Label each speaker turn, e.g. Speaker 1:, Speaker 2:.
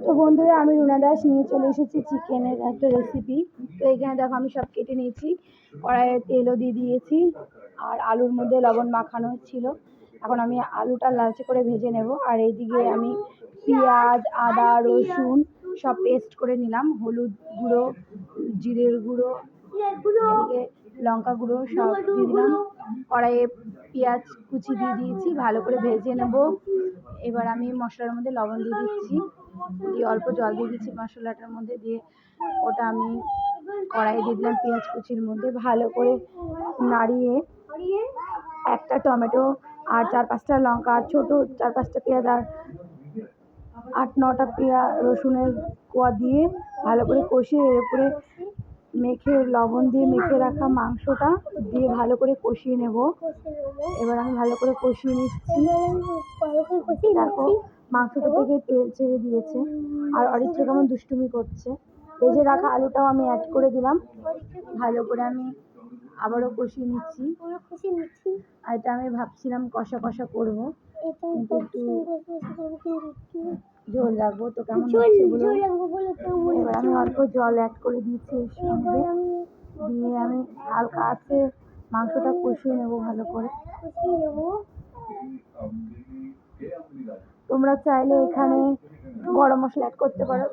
Speaker 1: তো বন্ধুরা, আমি রুনা দাস নিয়ে চলে এসেছি চিকেনের একটা রেসিপি তো এখানে দেখো, আমি সব কেটে নিয়েছি। কড়াইয়ে তেলও দিয়ে দিয়েছি, আর আলুর মধ্যে লবণ মাখানো ছিল। এখন আমি আলুটা লালচে করে ভেজে নেব, আর এইদিকে আমি পেঁয়াজ, আদা, রসুন সব পেস্ট করে নিলাম। হলুদ গুঁড়ো, জিরের গুঁড়ো, এদিকে লঙ্কা গুঁড়ো সব দিয়ে দিলাম। কড়াইয়ে পেঁয়াজ কুচি দিয়ে দিয়েছি, ভালো করে ভেজে নেব। এবার আমি মশলার মধ্যে লবণ দিয়ে দিচ্ছি। দিয়ে অল্প জল দিয়ে দিচ্ছি মশলাটার মধ্যে দিয়ে। ওটা আমি কড়াইয়ে দিয়ে দিলাম পেঁয়াজ কুচির মধ্যে। ভালো করে নাড়িয়ে একটা টমেটো আর চার পাঁচটা লঙ্কা আর ছোটো চার পাঁচটা পেঁয়াজ আর আট নটা পেঁয়াজ রসুনের কোয়া দিয়ে ভালো করে কষিয়ে এর উপরে মেখে লবণ দিয়ে মেখে রাখা মাংসটা দিয়ে ভালো করে কষিয়ে নেব। এবার আমি ভালো করে কষিয়ে নিচ্ছি। দেখো মাংসটা থেকে তেল ছেড়ে দিয়েছে। আর অরিত্র কেমন দুষ্টুমি করছে। ভেজে রাখা আলুটাও আমি অ্যাড করে দিলাম। ভালো করে আমি আবারও কষিয়ে নিচ্ছি। আর এটা আমি ভাবছিলাম কষা কষা করব। কিন্তু একটু ঝোল রাখব। তো কেমন আমি অল্প জল অ্যাড করে দিয়েছি এর সঙ্গে। দিয়ে আমি হালকা আছে মাংসটা কষিয়ে নেব ভালো করে। তোমরা চাইলে এখানে গরম মশলা অ্যাড করতে পারো।